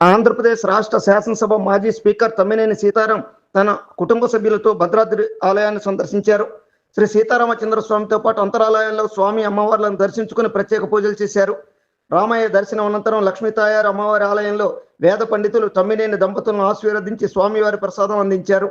ఆంధ్రప్రదేశ్ రాష్ట్ర శాసనసభ మాజీ స్పీకర్ తమ్మినేని సీతారాం తన కుటుంబ సభ్యులతో భద్రాద్రి ఆలయాన్ని సందర్శించారు. శ్రీ సీతారామచంద్ర స్వామితో పాటు అంతరాలయంలో స్వామి అమ్మవార్లను దర్శించుకుని ప్రత్యేక పూజలు చేశారు. రామయ్య దర్శనం అనంతరం లక్ష్మీ తాయారు అమ్మవారి ఆలయంలో వేద పండితులు తమ్మినేని దంపతులను ఆశీర్వదించి స్వామివారి ప్రసాదం అందించారు.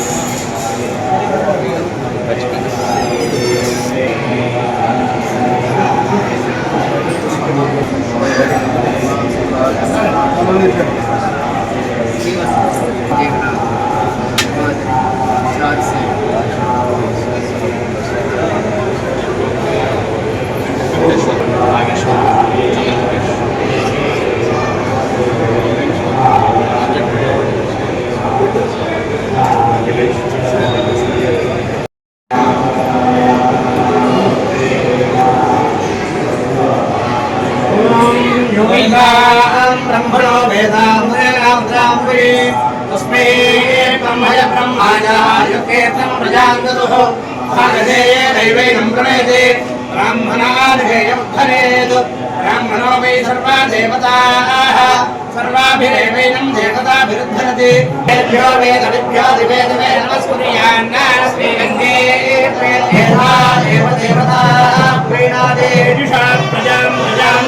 प्रजान्ततुः भागधेयेनैवैनम् प्रणेते ब्राह्मणादिधेयमुद्धरेत् ब्राह्मणो वै सर्वा देवताः सर्वाभिरेवैनम् देवताभिरुद्धरति। वेद्भ्यो वेदविभ्यो दिवेदवे नमस्कुर्यान्नानस्मीगन्धे देवदेवताः। प्रीणादेषा प्रजाम् प्रजाम्